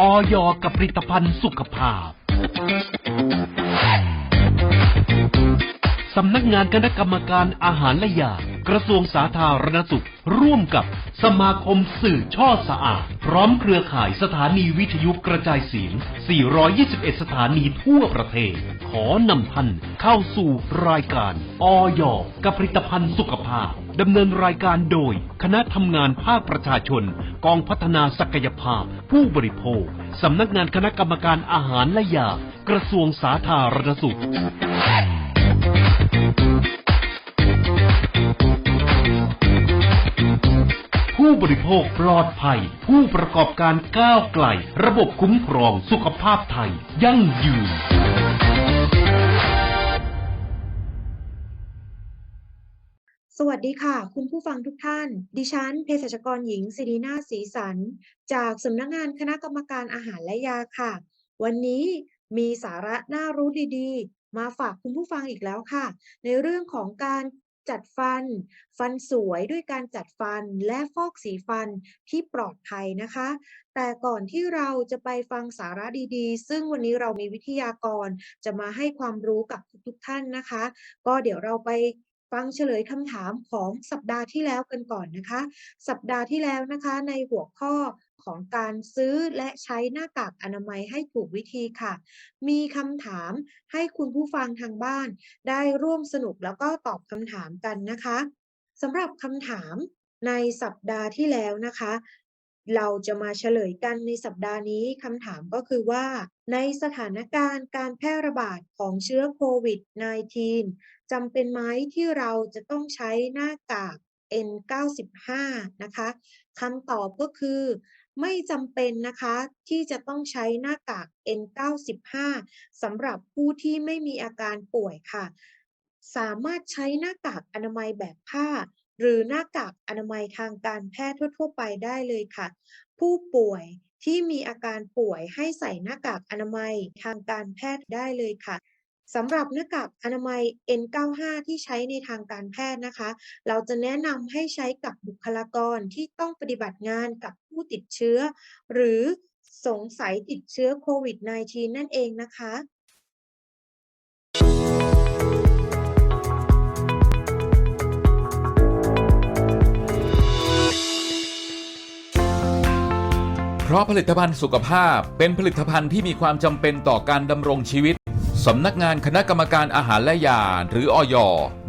ออยกับผลิตภัณฑ์สุขภาพ สำนักงานคณะกรรมการอาหารและยา กระทรวงสาธารณสุข ร่วมกับสมาคมสื่อช่อสะอาด พร้อมเครือข่ายสถานีวิทยุกระจายเสียง 421 สถานีทั่วประเทศ ขอนำท่านเข้าสู่รายการออยกับผลิตภัณฑ์สุขภาพดำเนินรายการโดย คณะทำงานภาคประชาชน กองพัฒนาศักยภาพ ผู้บริโภคสำนักงานคณะกรรมการอาหารและยากระทรวงสาธารณสุข บริโภคปลอดภัย ผู้ประกอบการก้าวไกล ระบบคุ้มครองสุขภาพไทย ยั่งยืนสวัสดีค่ะ คุณผู้ฟังทุกท่าน ดิฉันเภสัชกรหญิงศิรินาศรีสัน จากสำนักงานคณะกรรมการอาหารและยาค่ะ วันนี้มีสาระน่ารู้ดีๆ มาฝากคุณผู้ฟังอีกแล้วค่ะ ในเรื่องของการ จัดฟัน ฟันสวยด้วยการจัดฟันและฟอกสีฟันที่ปลอดภัยนะคะ แต่ก่อนที่เราจะไปฟังสาระดีๆ ซึ่งวันนี้เรามีวิทยากรจะมาให้ความรู้กับทุกๆท่านนะคะ ก็เดี๋ยวเราไป ฟังเฉลยคำถามของสัปดาห์ที่แล้วกันก่อนนะคะ สัปดาห์ที่แล้วนะคะในหัวข้อของการซื้อและใช้หน้ากากอนามัยให้ถูกวิธีค่ะ มีคำถามให้คุณผู้ฟังทางบ้าน ได้ร่วมสนุกแล้วก็ตอบคำถามกันนะคะสำหรับคำถามในสัปดาห์ที่แล้วนะคะ เราจะมาเฉลยกันในสัปดาห์นี้คำถามก็คือว่าในสถานการณ์การแพร่ระบาดของเชื้อโควิด -19 จำเป็นไหมที่เราจะต้องใช้หน้ากาก N95 นะคะคำตอบก็คือไม่จำเป็นนะคะที่จะต้องใช้หน้ากาก N95 สำหรับผู้ที่ไม่มีอาการป่วยค่ะ สามารถใช้หน้ากากอนามัยแบบผ้า หรือหน้ากากอนามัยทางการแพทย์ทั่ว ๆ ไปได้เลยค่ะ ผู้ป่วย ที่มีอาการป่วยให้ใส่หน้ากากอนามัยทางการแพทย์ได้เลยค่ะสำหรับหน้ากากอนามัย N95 ที่ใช้ในทางการแพทย์นะคะ เราจะแนะนำให้ใช้กับบุคลากรที่ต้องปฏิบัติงานกับผู้ติดเชื้อ หรือสงสัยติดเชื้อโควิด -19 นั่นเองนะคะ ราะผลิตภัณฑ์สุขภาพเป็นผลิตภัณฑ์ที่มีความจำเป็นต่อการดำรงชีวิตสำนักงานคณะกรรมการอาหารและยาหรืออย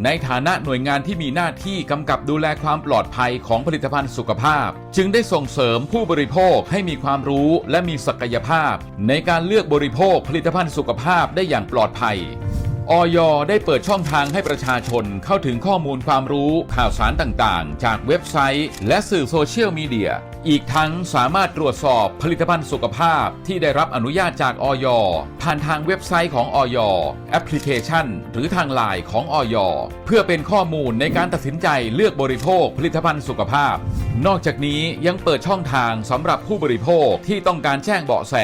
ในฐานะหน่วยงานที่มีหน้าที่กำกับดูแลความปลอดภัยของผลิตภัณฑ์สุขภาพ จึงได้ส่งเสริมผู้บริโภคให้มีความรู้และมีศักยภาพ ในการเลือกบริโภคผลิตภัณฑ์สุขภาพได้อย่างปลอดภัยออยได้เปิดช่องทางให้ประชาชนเข้าถึงข้อมูลความรู้ข่าวสารต่างๆ จากเว็บไซต์ และสื่อโซเชียลมีเดีย อีกทั้งสามารถตรวจสอบผลิตภัณฑ์สุขภาพที่ได้รับอนุญาตจากออยผ่านทางเว็บไซต์ของออยแอปพลิเคชัน หรือทางไลน์ของออยเพื่อเป็นข้อมูลในการตัดสินใจเลือกบริโภคผลิตภัณฑ์สุขภาพ นอกจากนี้ยังเปิดช่องทางสำหรับผู้บริโภคที่ต้องการแจ้งเบาะแส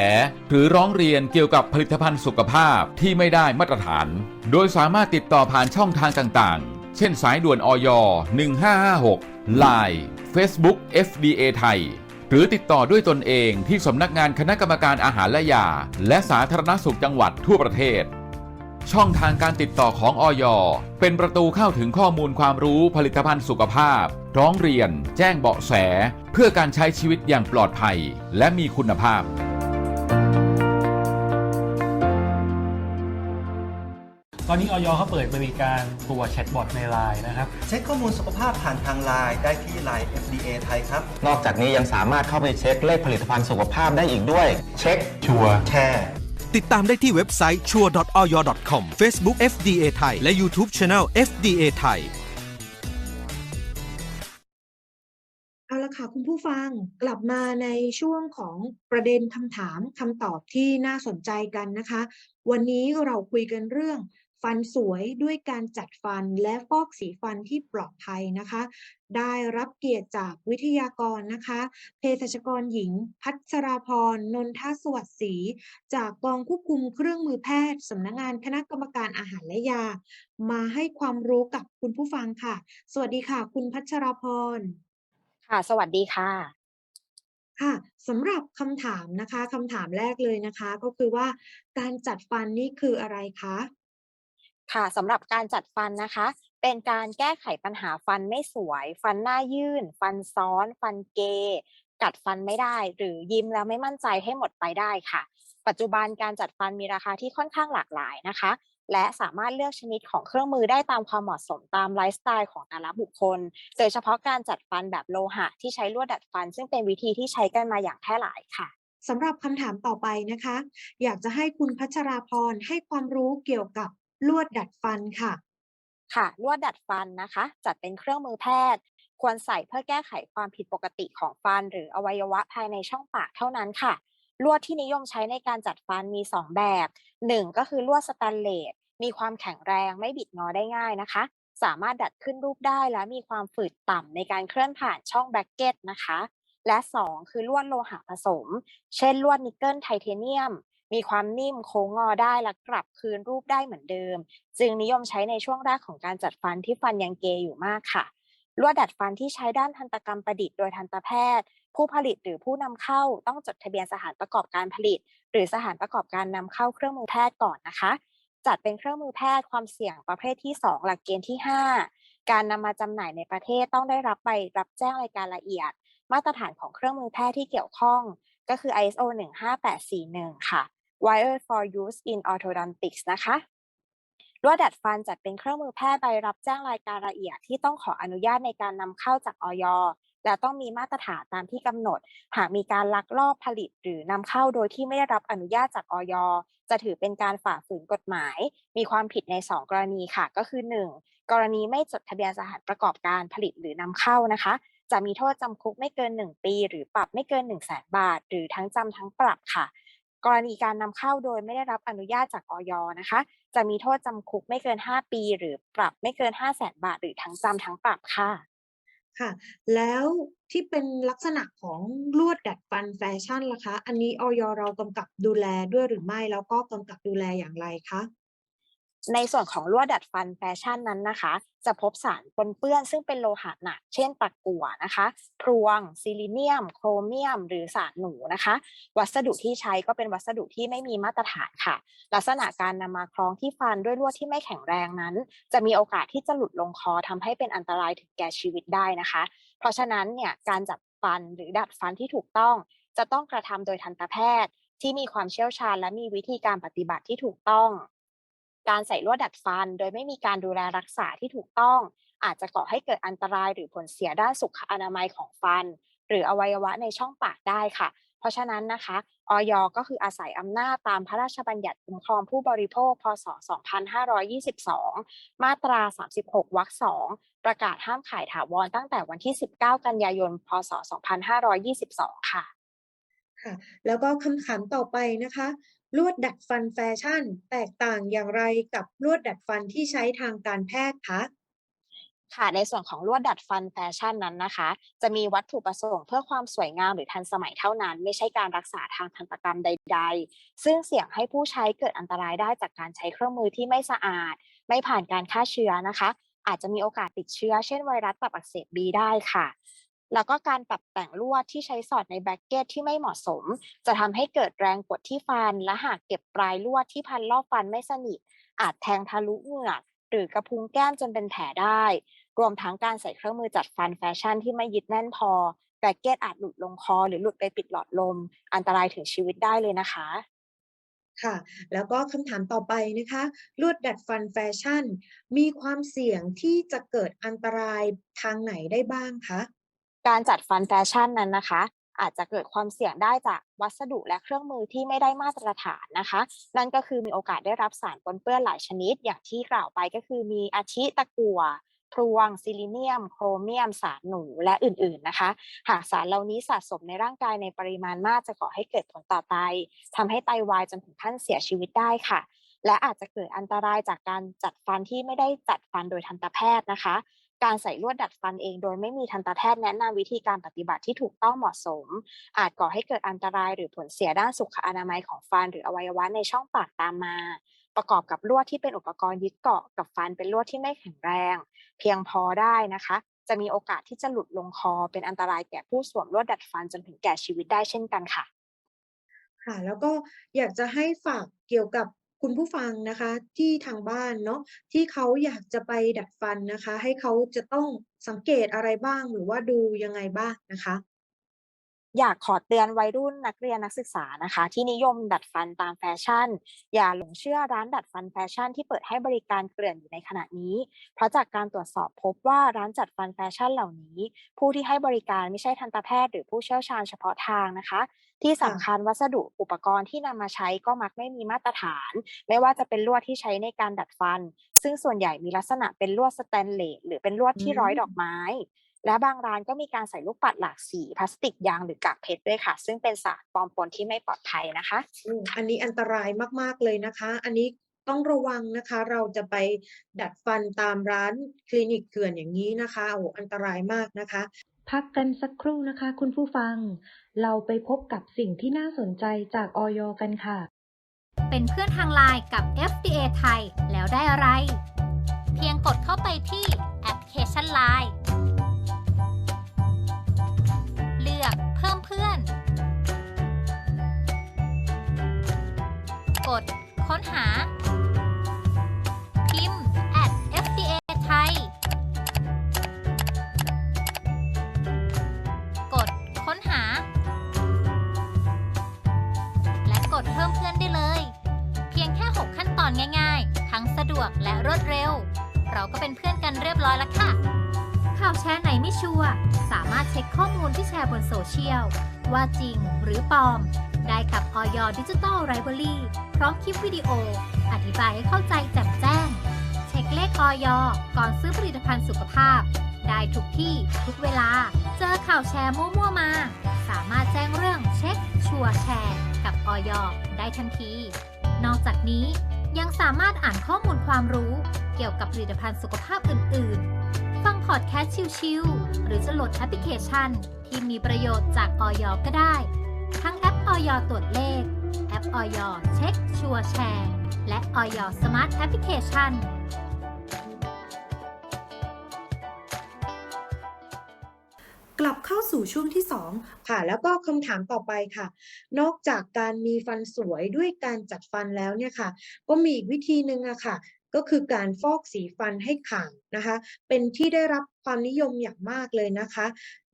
หรือร้องเรียนเกี่ยวกับผลิตภัณฑ์สุขภาพที่ไม่ได้มาตรฐาน โดยสามารถติดต่อผ่านช่องทางต่างๆ เช่นสายด่วนออย1556 Line Facebook FDA ไทย หรือติดต่อด้วยตนเองที่สำนักงานคณะกรรมการอาหารและยา และสาธารณสุขจังหวัดทั่วประเทศ ช่องทางการติดต่อของออยเป็นประตูเข้าถึงข้อมูลความรู้ผลิตภัณฑ์สุขภาพ ร้องเรียน แจ้งเบาะแส เพื่อการใช้ชีวิตอย่างปลอดภัย และมีคุณภาพ ตอนนี้ออยเขาเปิดบริการตัวแชทบอทในไลน์นะครับ เช็คข้อมูลสุขภาพผ่านทางไลน์ได้ที่ไลน์ FDA ไทยครับ นอกจากนี้ยังสามารถเข้าไปเช็คเลขผลิตภัณฑ์สุขภาพได้อีกด้วย เช็คชัวร์แชร์ติดตามได้ที่เว็บไซต์ sure.oyo.com Facebook FDA ไทยและ YouTube Channel FDA ไทยเอาละค่ะ คุณผู้ฟังกลับมาในช่วงของประเด็นคำถามคำตอบที่น่าสนใจกันนะคะ วันนี้เราคุยกันเรื่อง ฟันสวยด้วยการจัดฟันและฟอกสีฟันที่ปลอดภัยนะคะ ได้รับเกียรติจากวิทยากรนะคะ เภสัชกรหญิง พัชราพร นนทสวัสดิ์ศรีจากกองควบคุมเครื่องมือแพทย์สำนักงานคณะกรรมการอาหารและยา มาให้ความรู้กับคุณผู้ฟังค่ะ สวัสดีค่ะ คุณพัชราพร ค่ะ สวัสดีค่ะค่ะสำหรับคำถามนะคะคำถามแรกเลยนะคะ ก็คือว่าการจัดฟันนี่คืออะไรคะ ค่ะสำหรับการจัดฟันนะคะ เป็นการแก้ไขปัญหาฟันไม่สวย ฟันหน้ายื่น ฟันซ้อน ฟันเก กัดฟันไม่ได้ หรือยิ้มแล้วไม่มั่นใจให้หมดไปได้ค่ะ ปัจจุบันการจัดฟันมีราคาที่ค่อนข้างหลากหลายนะคะ และสามารถเลือกชนิดของเครื่องมือได้ตามความเหมาะสมตามไลฟ์สไตล์ของแต่ละบุคคล โดยเฉพาะการจัดฟันแบบโลหะ ที่ใช้ลวดดัดฟัน ซึ่งเป็นวิธีที่ใช้กันมาอย่างแพร่หลายค่ะสำหรับคำถามต่อไปนะคะ อยากจะให้คุณพัชราพรให้ความรู้เกี่ยวกับ ลวดดัดฟันค่ะ ค่ะ ลวดดัดฟันนะคะ จัดเป็นเครื่องมือแพทย์ ควรใส่เพื่อแก้ไขความผิดปกติของฟัน หรืออวัยวะภายในช่องปากเท่านั้นค่ะ ลวดที่นิยมใช้ในการจัดฟันมี 2 แบบ 1 ก็คือลวดสแตนเลส มีความแข็งแรงไม่บิดงอได้ง่ายนะคะ สามารถดัดขึ้นรูปได้และมีความฝืดต่ำในการเคลื่อนผ่านช่องแบรกเก็ตนะคะและ 2 คือลวดโลหะผสม เช่นลวดนิกเกิลไทเทเนียม มีความนิ่มโค้งงอได้และกลับคืนรูปได้เหมือนเดิม จึงนิยมใช้ในช่วงแรกของการจัดฟันที่ฟันยังเกยอยู่มากค่ะลวดดัดฟันที่ใช้ด้านทันตกรรมประดิษฐ์โดยทันตแพทย์ ผู้ผลิตหรือผู้นำเข้าต้องจดทะเบียนสถานประกอบการผลิต หรือสถานประกอบการนำเข้าเครื่องมือแพทย์ก่อนนะคะ จัดเป็นเครื่องมือแพทย์ความเสี่ยงประเภทที่ 2 หลักเกณฑ์ที่ 5 การนำมาจำหน่ายในประเทศต้องได้รับใบรับแจ้งรายการละเอียด มาตรฐานของเครื่องมือแพทย์ที่เกี่ยวข้อง ก็คือ ISO 15841 ค่ะ Wire for use in orthodontics นะคะลวดดัดฟันจัดเป็นเครื่องมือแพทย์ใบรับแจ้งรายการละเอียดที่ต้องขออนุญาตในการนำเข้าจากออยและต้องมีมาตรฐานตามที่กำหนด หากมีการลักลอบผลิตหรือนำเข้าโดยที่ไม่ได้รับอนุญาตจากออยจะถือเป็นการฝ่าฝืนกฎหมาย มีความผิดใน 2 กรณีค่ะ ก็คือ 1. กรณีไม่จดทะเบียนสถานประกอบการผลิตหรือนำเข้านะคะ จะมีโทษจำคุกไม่เกิน 1 ปี หรือปรับไม่เกิน 1 0 0 0 0แบาท หรือทั้งจำทั้งปรับค่ะ กรณีการนำเข้าโดยไม่ได้รับอนุญาตจากออยนะคะ จะมีโทษจำคุกไม่เกิน 5 ปี หรือปรับไม่เกิน 5 0 0แสนบาท หรือทั้งจำทั้งปรับค่ะค่ะแล้วที่เป็นลักษณะของลวดดัดฟันแฟชั่นล่ะคะ อันนี้ออยเรากำกับดูแลด้วยหรือไม่แล้วก็กำกับดูแลอย่างไรคะ ในส่วนของลวดดัดฟันแฟชั่นนั้นนะคะ จะพบสารปนเปื้อนซึ่งเป็นโลหะหนัก เช่นตะกั่วนะคะพรวง ซิลิเนียม โครเมียม หรือสารหนูนะคะ วัสดุที่ใช้ก็เป็นวัสดุที่ไม่มีมาตรฐานค่ะ ลักษณะการนำมาคล้องที่ฟันด้วยลวดที่ไม่แข็งแรงนั้น จะมีโอกาสที่จะหลุดลงคอทำให้เป็นอันตรายถึงแก่ชีวิตได้นะคะ เพราะฉะนั้นเนี่ยการจัดฟันหรือดัดฟันที่ถูกต้อง จะต้องกระทำโดยทันตแพทย์ที่มีความเชี่ยวชาญและมีวิธีการปฏิบัติที่ถูกต้อง การใส่ลวดดัดฟัน โดยไม่มีการดูแลรักษาที่ถูกต้อง อาจจะก่อให้เกิดอันตรายหรือผลเสียด้านสุขอนามัยของฟัน หรืออวัยวะในช่องปากได้ค่ะ เพราะฉะนั้นนะคะออยก็คืออาศัยอำนาจตามพระราชบัญญัติคุ้มครองผู้บริโภค พศ 2522 มาตรา 36 วรรค 2 ประกาศห้ามขายถาวรตั้งแต่วันที่ 19 กันยายน พศ 2522 ค่ะ ค่ะ แล้วก็คำถามต่อไปนะคะ ลวดดัดฟันแฟชั่น แตกต่างอย่างไรกับลวดดัดฟันที่ใช้ทางการแพทย์คะค่ะในส่วนของลวดดัดฟันแฟชั่นนั้นนะคะ จะมีวัตถุประสงค์เพื่อความสวยงามหรือทันสมัยเท่านั้น ไม่ใช่การรักษาทางทันตกรรมใด ๆ ซึ่งเสี่ยงให้ผู้ใช้เกิดอันตรายได้จากการใช้เครื่องมือที่ไม่สะอาด ไม่ผ่านการฆ่าเชื้อนะคะ อาจจะมีโอกาสติดเชื้อ เช่นไวรัสตับอักเสบบีได้ค่ะ แล้วก็การปรับแต่งลวดที่ใช้สอดในแบ็กเก็ตที่ไม่เหมาะสม จะทำให้เกิดแรงกดที่ฟัน และหากเก็บปลายลวดที่พันรอบฟันไม่สนิท อาจแทงทะลุเหงือกหรือกระพุ้งแก้มจนเป็นแผลได้ รวมทั้งการใส่เครื่องมือจัดฟันแฟชั่นที่ไม่ยึดแน่นพอแบ็กเก็ตอาจหลุดลงคอ หรือหลุดไปปิดหลอดลม อันตรายถึงชีวิตได้เลยนะคะค่ะแล้วก็คำถามต่อไปนะคะลวดดัดฟันแฟชั่น มีความเสี่ยงที่จะเกิดอันตรายทางไหนได้บ้างคะ การจัดฟันแฟชั่นนั้นนะคะ อาจจะเกิดความเสี่ยงได้จากวัสดุและเครื่องมือที่ไม่ได้มาตรฐานนะคะ นั่นก็คือมีโอกาสได้รับสารปนเปื้อนหลายชนิด อย่างที่กล่าวไปก็คือมีอาทิตะกั่วพรวงซิลิเนียม โครเมียม สารหนูและอื่นๆนะคะ หากสารเหล่านี้สะสมในร่างกายในปริมาณมากจะก่อให้เกิดผลต่อไตทำให้ไตวายจนถึงขั้นเสียชีวิตได้ค่ะ และอาจจะเกิดอันตรายจากการจัดฟันที่ไม่ได้จัดฟันโดยทันตแพทย์นะคะ การใส่ลวดดัดฟันเอง โดยไม่มีทันตแพทย์แนะนำวิธีการปฏิบัติที่ถูกต้องเหมาะสม อาจก่อให้เกิดอันตรายหรือผลเสียด้านสุขอนามัยของฟัน หรืออวัยวะในช่องปากตามมา ประกอบกับลวดที่เป็นอุปกรณ์ยึดเกาะกับฟันเป็นลวดที่ไม่แข็งแรง เพียงพอได้นะคะ จะมีโอกาสที่จะหลุดลงคอ เป็นอันตรายแก่ผู้สวมลวดดัดฟันจนถึงแก่ชีวิตได้เช่นกันค่ะค่ะแล้วก็อยากจะให้ฝากเกี่ยวกับ คุณผู้ฟังนะคะที่ทางบ้านเนาะที่เขาอยากจะไปดัดฟันนะคะ ให้เขาจะต้องสังเกตอะไรบ้างหรือว่าดูยังไงบ้างนะคะ อยากขอเตือนวัยรุ่นนักเรียนนักศึกษานะคะ ที่นิยมดัดฟันตามแฟชั่น อย่าหลงเชื่อร้านดัดฟันแฟชั่นที่เปิดให้บริการเกลื่อนอยู่ในขณะนี้ เพราะจากการตรวจสอบพบว่าร้านจัดฟันแฟชั่นเหล่านี้ ผู้ที่ให้บริการไม่ใช่ทันตแพทย์หรือผู้เชี่ยวชาญเฉพาะทางนะคะ ที่สำคัญวัสดุอุปกรณ์ที่นำมาใช้ก็มักไม่มีมาตรฐาน ไม่ว่าจะเป็นลวดที่ใช้ในการดัดฟัน ซึ่งส่วนใหญ่มีลักษณะเป็นลวดสแตนเลสหรือเป็นลวดที่ร้อยดอกไม้ และบางร้านก็มีการใส่ลูกปัดหลากสีพลาสติกยางหรือกากเพชรด้วยค่ะ ซึ่งเป็นสารปลอมปนที่ไม่ปลอดภัยนะคะอืมอันนี้อันตรายมากๆเลยนะคะ อันนี้ต้องระวังนะคะ เราจะไปดัดฟันตามร้านคลินิกเถื่อนอย่างนี้นะคะโอ้โหอันตรายมากนะคะ พักกันสักครู่นะคะ คุณผู้ฟัง เราไปพบกับสิ่งที่น่าสนใจจากออยกันค่ะ เป็นเพื่อนทางไลน์กับ FDA ไทย แล้วได้อะไร เพียงกดเข้าไปที่แอปพลิเคชัน Line เลือกเพิ่มเพื่อน กดค้นหา และรวดเร็ว เราก็เป็นเพื่อนกันเรียบร้อยแล้วค่ะ ข่าวแชร์ไหนไม่ชัวร์สามารถเช็คข้อมูลที่แชร์บนโซเชียล ว่าจริงหรือปลอม ได้กับ o อยดิจิ t a l Library พร้อมคลิปวิดีโอ อธิบายให้เข้าใจแจ่มแจ้ง เช็คเลขออยก่อนซื้อผลิตภัณฑ์สุขภาพ ได้ทุกที่ทุกเวลา เจอข่าวแชร์มั่วๆมา สามารถแจ้งเรื่องเช็คชัวร์แชร์ กับออยได้ทันทีนอกจากนี้ ยังสามารถอ่านข้อมูลความรู้เกี่ยวกับผลิตภัณฑ์สุขภาพอื่น ๆ ฟังพอดแคสต์ชิลๆ หรือจะโหลดแอปพลิเคชัน ที่มีประโยชน์จากออยก็ได้ ทั้งแอปออยตรวจเลข แอปออยเช็คชัวร์แชร์ และออยสมาร์ทแอปพลิเคชัน เข้าสู่ช่วงที่ 2 ค่ะ แล้วก็คำถามต่อไปค่ะ นอกจากการมีฟันสวยด้วยการจัดฟันแล้วเนี่ยค่ะ ก็มีอีกวิธีหนึ่งอะค่ะ ก็คือการฟอกสีฟันให้ขาวนะคะ เป็นที่ได้รับความนิยมอย่างมากเลยนะคะ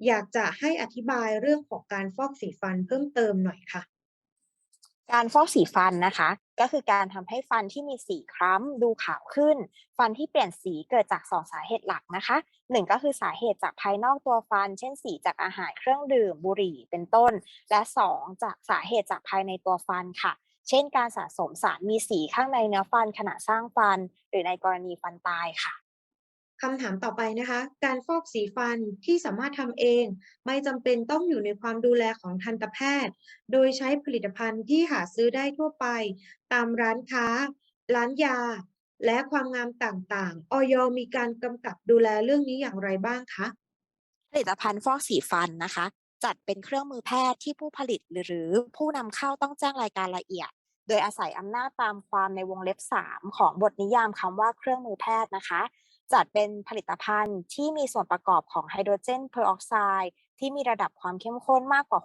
อยากจะให้อธิบายเรื่องของการฟอกสีฟันเพิ่มเติมหน่อยค่ะ การฟอกสีฟันนะคะ ก็คือการทำให้ฟันที่มีสีคล้ำดูขาวขึ้น ฟันที่เปลี่ยนสีเกิดจากสองสาเหตุหลักนะคะหนึ่งก็คือสาเหตุจากภายนอกตัวฟัน เช่นสีจากอาหารเครื่องดื่มบุหรี่เป็นต้น และสองจากสาเหตุจากภายในตัวฟันค่ะ เช่น การสะสมสารมีสีข้างในเนื้อฟันขณะสร้างฟัน หรือในกรณีฟันตายค่ะ คำถามต่อไปนะคะ การฟอกสีฟันที่สามารถทำเอง ไม่จำเป็นต้องอยู่ในความดูแลของทันตแพทย์ โดยใช้ผลิตภัณฑ์ที่หาซื้อได้ทั่วไป ตามร้านค้า ร้านยา และความงามต่างๆ ออยมีการกำกับดูแลเรื่องนี้อย่างไรบ้างคะ ผลิตภัณฑ์ฟอกสีฟันนะคะ จัดเป็นเครื่องมือแพทย์ที่ผู้ผลิตหรือผู้นำเข้าต้องแจ้งรายการละเอียด โดยอาศัยอำนาจตามความในวงเล็บ 3 ของบทนิยามคำว่าเครื่องมือแพทย์นะคะ จัดเป็นผลิตภัณฑ์ที่มีส่วนประกอบของไฮโดรเจนเพอร์ออกไซด์ที่มีระดับความเข้มข้นมากกว่า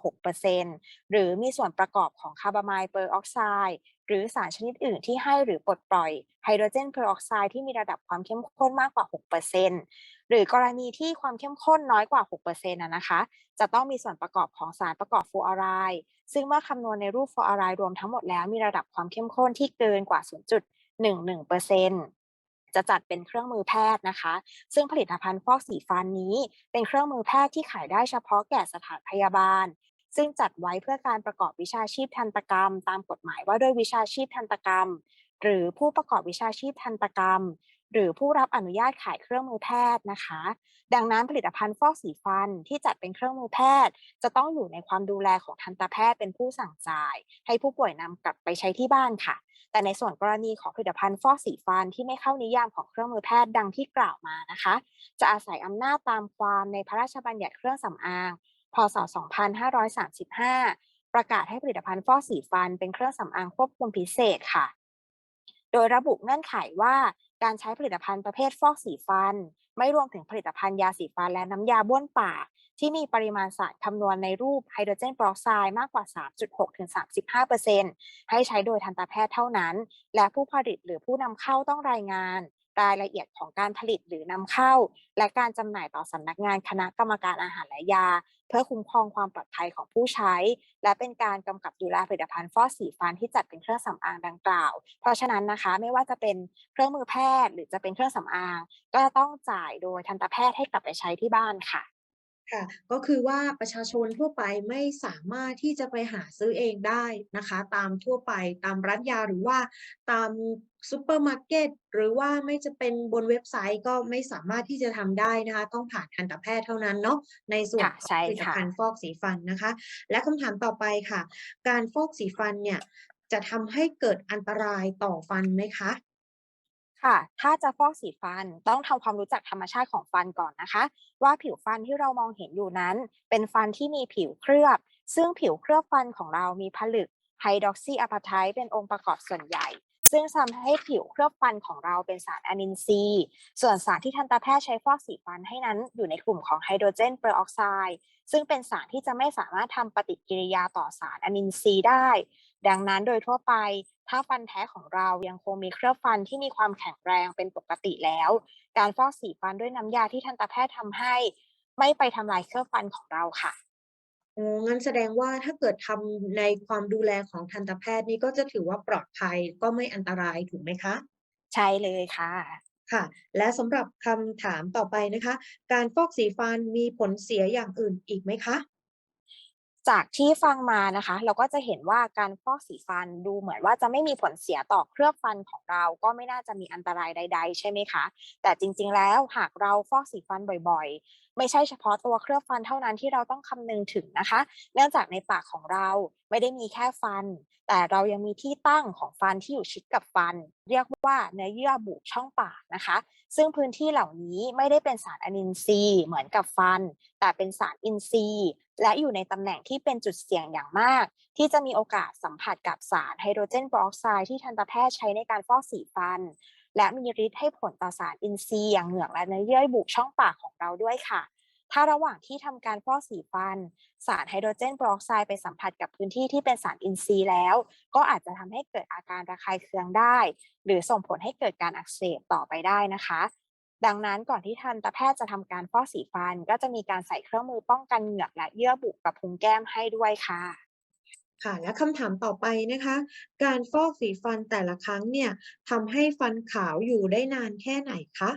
6%หรือมีส่วนประกอบของคาร์บามายเปอร์ออกไซด์หรือสารชนิดอื่นที่ให้หรือปลดปล่อยไฮโดรเจนเพอร์ออกไซด์ที่มีระดับความเข้มข้นมากกว่า 6%หรือกรณีที่ความเข้มข้นน้อยกว่า 6%นะนะคะ จะต้องมีส่วนประกอบของสารประกอบฟลูออไรด์ซึ่งเมื่อคำนวณในรูปฟลูออไรด์รวมทั้งหมดแล้วมีระดับความเข้มข้นที่เกินกว่า 0.11% จะจัดเป็นเครื่องมือแพทย์นะคะ ซึ่งผลิตภัณฑ์ฟอกสีฟันนี้ เป็นเครื่องมือแพทย์ที่ขายได้เฉพาะแก่สถานพยาบาล ซึ่งจัดไว้เพื่อการประกอบวิชาชีพทันตกรรม ตามกฎหมายว่าด้วยวิชาชีพทันตกรรม หรือผู้ประกอบวิชาชีพทันตกรรม หรือผู้รับอนุญาตขายเครื่องมือแพทย์นะคะ ดังนั้นผลิตภัณฑ์ฟอกสีฟันที่จัดเป็นเครื่องมือแพทย์ จะต้องอยู่ในความดูแลของทันตแพทย์เป็นผู้สั่งจ่าย ให้ผู้ป่วยนำกลับไปใช้ที่บ้านค่ะ แต่ในส่วนกรณีของผลิตภัณฑ์ฟอกสีฟันที่ไม่เข้านิยามของเครื่องมือแพทย์ดังที่กล่าวมานะคะ จะอาศัยอำนาจตามความในพระราชบัญญัติเครื่องสำอาง พศ 2535 ประกาศให้ผลิตภัณฑ์ฟอกสีฟันเป็นเครื่องสำอางควบคุมพิเศษค่ะ โดยระบุเงื่อนไขว่าการใช้ผลิตภัณฑ์ประเภทฟอกสีฟัน ไม่รวมถึงผลิตภัณฑ์ยาสีฟันและน้ำยาบ้วนปาก ที่มีปริมาณสารคำนวณในรูปไฮโดรเจนปรอกไซด์มากกว่า 3.6 ถึง 35%ให้ใช้โดยทันตแพทย์เท่านั้น และผู้ผลิตหรือผู้นำเข้าต้องรายงาน รายละเอียดของการผลิตหรือนำเข้า และการจำหน่ายต่อสำนักงานคณะกรรมการอาหารและยา เพื่อคุ้มครองความปลอดภัยของผู้ใช้ และเป็นการกำกับดูแลผลิตภัณฑ์ฟอกสีฟันที่จัดเป็นเครื่องสำอางดังกล่าว เพราะฉะนั้นนะคะไม่ว่าจะเป็นเครื่องมือแพทย์ หรือจะเป็นเครื่องสำอาง ก็จะต้องจ่ายโดยทันตแพทย์ให้กลับไปใช้ที่บ้านค่ะ ค่ะก็คือว่าประชาชนทั่วไปไม่สามารถที่จะไปหาซื้อเองได้นะคะ ตามทั่วไปตามร้านยาหรือว่าตามซูเปอร์มาร์เก็ตหรือว่าไม่จะเป็นบนเว็บไซต์ก็ไม่สามารถที่จะทำได้นะคะ ต้องผ่านทันตแพทย์เท่านั้นเนาะในส่วนค่ะของใช่ผลิตค่ะภัณฑ์ฟอกสีฟันนะคะ และคำถามต่อไปค่ะ การฟอกสีฟันเนี่ยจะทำให้เกิดอันตรายต่อฟันไหมคะ ค่ะ ถ้าจะฟอกสีฟันต้องทำความรู้จักธรรมชาติของฟันก่อนนะคะ ว่าผิวฟันที่เรามองเห็นอยู่นั้น เป็นฟันที่มีผิวเคลือบ ซึ่งผิวเคลือบฟันของเรามีผลึกไฮดรอกซีอะพาไทเป็นองค์ประกอบส่วนใหญ่ ซึ่งทำให้ผิวเคลือบฟันของเราเป็นสารอะมินซีส่วนสารที่ทันตแพทย์ใช้ฟอกสีฟันให้นั้นอยู่ในกลุ่มของไฮโดรเจนเปอร์ออกไซด์ซึ่งเป็นสารที่จะไม่สามารถทำปฏิกิริยาต่อสารอะมินซีได้ ดังนั้นโดยทั่วไป ถ้าฟันแท้ของเรายังคงมีเคลือบฟันที่มีความแข็งแรงเป็นปกติแล้ว การฟอกสีฟันด้วยน้ำยาที่ทันตแพทย์ทำให้ ไม่ไปทำลายเคลือบฟันของเราค่ะอ๋องั้นแสดงว่าถ้าเกิดทำในความดูแลของทันตแพทย์นี่ก็จะถือว่าปลอดภัยก็ไม่อันตรายถูกไหมคะ ใช่เลยค่ะค่ะ และสำหรับคำถามต่อไปนะคะ การฟอกสีฟันมีผลเสียอย่างอื่นอีกไหมคะ จากที่ฟังมานะคะ เราก็จะเห็นว่าการฟอกสีฟันดูเหมือนว่าจะไม่มีผลเสียต่อเคลือบฟันของเรา ก็ไม่น่าจะมีอันตรายใด ๆ ใช่ไหมคะ แต่จริง ๆ แล้วหากเราฟอกสีฟันบ่อยๆไม่ใช่เฉพาะตัวเคลือบฟันเท่านั้นที่เราต้องคำนึงถึงนะคะ เนื่องจากในปากของเราไม่ได้มีแค่ฟัน แต่เรายังมีที่ตั้งของฟันที่อยู่ชิดกับฟัน เรียกว่าเนื้อเยื่อบุช่องปากนะคะ ซึ่งพื้นที่เหล่านี้ไม่ได้เป็นสารอะมินซีย์เหมือนกับฟัน แต่เป็นสารอินทรีย์ และอยู่ในตำแหน่งที่เป็นจุดเสี่ยงอย่างมาก ที่จะมีโอกาสสัมผัสกับสารไฮโดรเจนปรออกไซด์ที่ทันตแพทย์ใช้ในการฟอกสีฟัน และมีฤทธิ์ให้ผลต่อสารอินทรีย์อย่างเหงือกและเนื้อเยื่อบุช่องปากของเราด้วยค่ะ ถ้าระหว่างที่ทำการฟอกสีฟัน สารไฮโดรเจน ปรอกไซด์ไปสัมผัสกับพื้นที่ที่เป็นสารอินทรีย์แล้ว ก็อาจจะทำให้เกิดอาการระคายเคืองได้ หรือส่งผลให้เกิดการอักเสบต่อไปได้นะคะดังนั้นก่อนที่ทันตแพทย์จะทำการฟอกสีฟัน ก็จะมีการใส่เครื่องมือป้องกันเหงือกและเยื่อบุกับพุงแก้มให้ด้วยค่ะ ค่ะ และคำถามต่อไปนะคะ การฟอกสีฟันแต่ละครั้งเนี่ยทำให้ฟันขาวอยู่ได้นานแค่ไหนคะ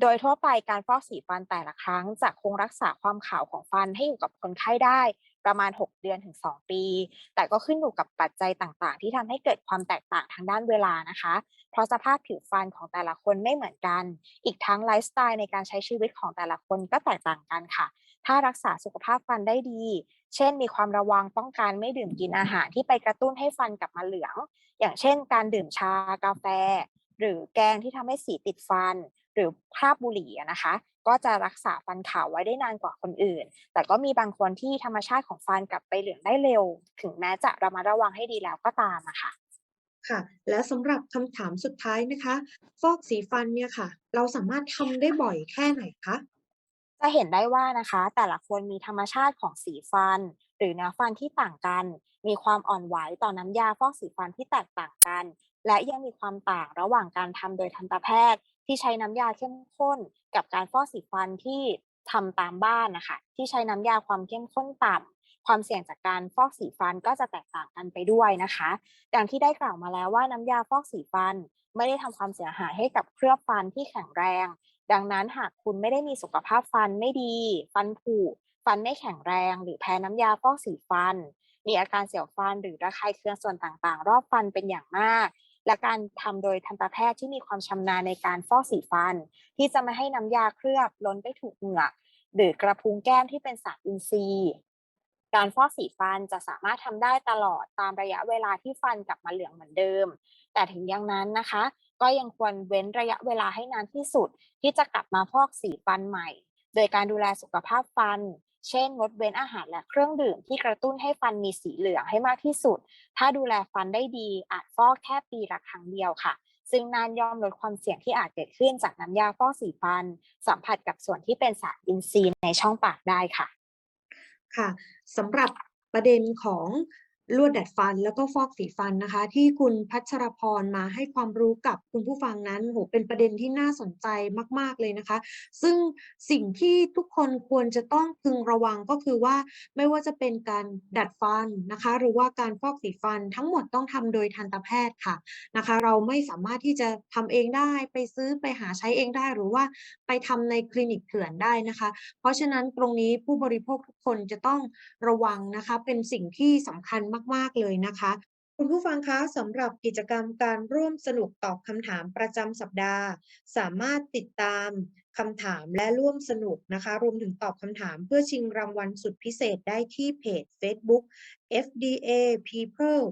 โดยทั่วไปการฟอกสีฟันแต่ละครั้ง จะคงรักษาความขาวของฟันให้อยู่กับคนไข้ได้ประมาณ 6 เดือนถึง 2 ปี แต่ก็ขึ้นอยู่กับปัจจัยต่างๆ ที่ทำให้เกิดความแตกต่างทางด้านเวลานะคะ เพราะสภาพผิวฟันของแต่ละคนไม่เหมือนกัน อีกทั้งไลฟ์สไตล์ในการใช้ชีวิตของแต่ละคนก็แตกต่างกันค่ะ ถ้ารักษาสุขภาพฟันได้ดี เช่น มีความระวังป้องกันไม่ดื่มกินอาหารที่ไปกระตุ้นให้ฟันกลับมาเหลือง อย่างเช่น การดื่มชากาแฟ หรือแกงที่ทำให้สีติดฟัน หรือคราบบุหรี่นะคะ ก็จะรักษาฟันขาวไว้ได้นานกว่าคนอื่น แต่ก็มีบางคนที่ธรรมชาติของฟันกลับไปเหลืองได้เร็ว ถึงแม้จะระมัดระวังให้ดีแล้วก็ตามอะค่ะค่ะ และสำหรับคำถามสุดท้ายนะคะ ฟอกสีฟันเนี่ยค่ะ เราสามารถทำได้บ่อยแค่ไหนคะ จะเห็นได้ว่านะคะ แต่ละคนมีธรรมชาติของสีฟัน หรือเนื้อฟันที่ต่างกัน มีความอ่อนไหวต่อน้ำยาฟอกสีฟันที่แตกต่างกัน และยังมีความต่างระหว่างการทำโดยทันตแพทย์ ที่ใช้น้ำยาเข้มข้น กับการฟอกสีฟันที่ทำตามบ้านนะคะที่ใช้น้ำยาความเข้มข้นต่ำความเสี่ยงจากการฟอกสีฟันก็จะแตกต่างกันไปด้วยนะคะดังที่ได้กล่าวมาแล้วว่าน้ำยาฟอกสีฟัน ไม่ได้ทำความเสียหายให้กับเคลือบฟันที่แข็งแรง ดังนั้นหากคุณไม่ได้มีสุขภาพฟันไม่ดี ฟันผุฟันไม่แข็งแรง หรือแพ้น้ำยาฟอกสีฟัน มีอาการเสียวฟันหรือระคายเคืองส่วนต่างๆ รอบฟันเป็นอย่างมาก และการทำโดยทันตแพทย์ที่มีความชำนาญในการฟอกสีฟัน ที่จะไม่ให้น้ำยาเคลือบล้นไปถูกเหงือกหรือกระพุ้งแก้มที่เป็นสารอินทรีย์ การฟอกสีฟันจะสามารถทำได้ตลอดตามระยะเวลาที่ฟันกลับมาเหลืองเหมือนเดิม แต่ถึงอย่างนั้นนะคะ ก็ยังควรเว้นระยะเวลาให้นานที่สุด ที่จะกลับมาฟอกสีฟันใหม่ โดยการดูแลสุขภาพฟัน เช่นงดเว้นอาหารและเครื่องดื่มที่กระตุ้นให้ฟันมีสีเหลืองให้มากที่สุด ถ้าดูแลฟันได้ดีอาจฟอกแค่ปีละครั้งเดียวค่ะซึ่งนานย่อมลดความเสี่ยงที่อาจเกิดขึ้นจากน้ำยาฟอกสีฟัน สัมผัสกับส่วนที่เป็นสารอินทรีย์ในช่องปากได้ค่ะ ค่ะสำหรับประเด็นของ ลวดดัดฟันแล้วก็ฟอกสีฟันนะคะ ที่คุณพัชรพรมาให้ความรู้กับคุณผู้ฟังนั้นโหเป็นประเด็นที่น่าสนใจมาก ๆเลยนะคะ ซึ่งสิ่งที่ทุกคนควรจะต้องพึงระวังก็คือว่าไม่ว่าจะเป็นการดัดฟันนะคะ หรือว่าการฟอกสีฟันทั้งหมดต้องทำโดยทันตแพทย์ค่ะนะคะ เราไม่สามารถที่จะทำเองได้ไปซื้อไปหาใช้เองได้ หรือว่าไปทำในคลินิกเถื่อนได้นะคะ เพราะฉะนั้นตรงนี้ผู้บริโภคทุกคนจะต้องระวังนะคะ เป็นสิ่งที่สำคัญมาก ๆ เลยนะคะ คุณผู้ฟังคะสำหรับกิจกรรมการร่วมสนุกตอบคำถามประจำสัปดาห์ สามารถติดตามคำถามและร่วมสนุกนะคะ รวมถึงตอบคำถามเพื่อชิงรางวัลสุดพิเศษได้ที่เพจ Facebook FDA People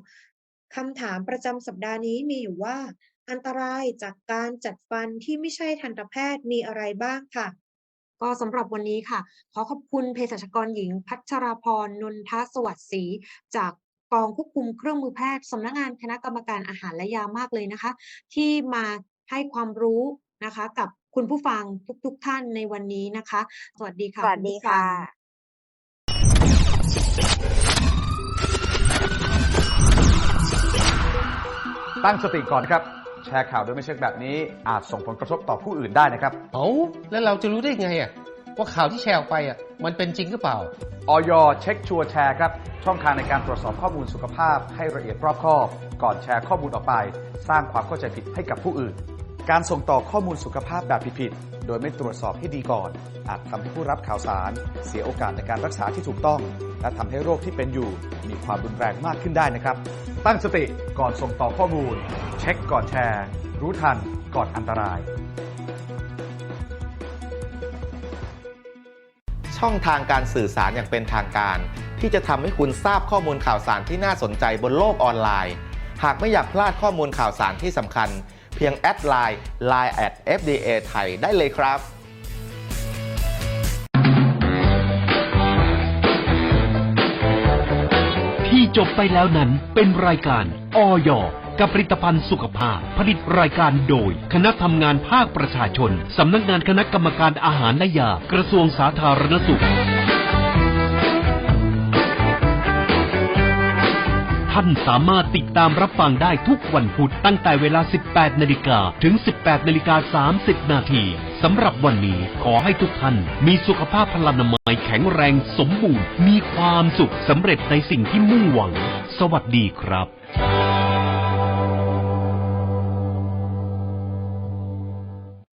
คำถามประจำสัปดาห์นี้มีอยู่ว่า อันตรายจากการจัดฟันที่ไม่ใช่ทันตแพทย์มีอะไรบ้างค่ะ ก็สำหรับวันนี้ค่ะ ขอขอบคุณเภสัชกรหญิงพัชราพรนนทสวัสดิ์ศรีจาก กองควบคุมเครื่องมือแพทย์สำนักงานคณะกรรมการอาหารและยามากเลยนะคะ ที่มาให้ความรู้นะคะกับคุณผู้ฟังทุกๆทท่านในวันนี้นะคะ สวัสดีค่ะ สวัสณดีผู้ฟัค่ะงตั้งสติก่อนครับ แชร์ข่าวโดยไม่เช็คแบบนี้อาจส่งผลกระทบต่อผู้อื่นได้นะครับ เอาแล้วเราจะรู้ได้ไงอะ ว่าข่าวที่แชร์ออกไปอะมันเป็นจริงหรือเปล่า ออยเช็คชัวร์แชร์ครับ ช่องทางในการตรวจสอบข้อมูลสุขภาพให้ละเอียดรอบคอบ ก่อนแชร์ข้อมูลออกไป สร้างความเข้าใจผิดให้กับผู้อื่น การส่งต่อข้อมูลสุขภาพแบบผิดๆโดยไม่ตรวจสอบให้ดีก่อน อาจทำให้ผู้รับข่าวสาร เสียโอกาสในการรักษาที่ถูกต้อง และทำให้โรคที่เป็นอยู่ มีความรุนแรงมากขึ้นได้นะครับ ตั้งสติก่อนส่งต่อข้อมูล เช็คก่อนแชร์ รู้ทันก่อนอันตราย ช่องทางการสื่อสารอย่างเป็นทางการ ที่จะทำให้คุณทราบข้อมูลข่าวสารที่น่าสนใจบนโลกออนไลน์ หากไม่อยากพลาดข้อมูลข่าวสารที่สำคัญ เพียงแอดไลน์ line at fda ไทยได้เลยครับที่จบไปแล้วนั้นเป็นรายการออยกับผลิตภัณฑ์สุขภาพ ผลิตรายการโดย คณะทำงานภาคประชาชน สำนักงานคณะกรรมการอาหารและยา กระทรวงสาธารณสุข ท่านสามารถติดตามรับฟังได้ทุกวันพุธตั้งแต่เวลา 18 นาฬิกาถึง 18 นาฬิกา 30 นาทีสำหรับวันนี้ขอให้ทุกท่าน มีสุขภาพพลานามัยแข็งแรงสมบูรณ์ มีความสุขสำเร็จในสิ่งที่มุ่งหวัง สวัสดีครับ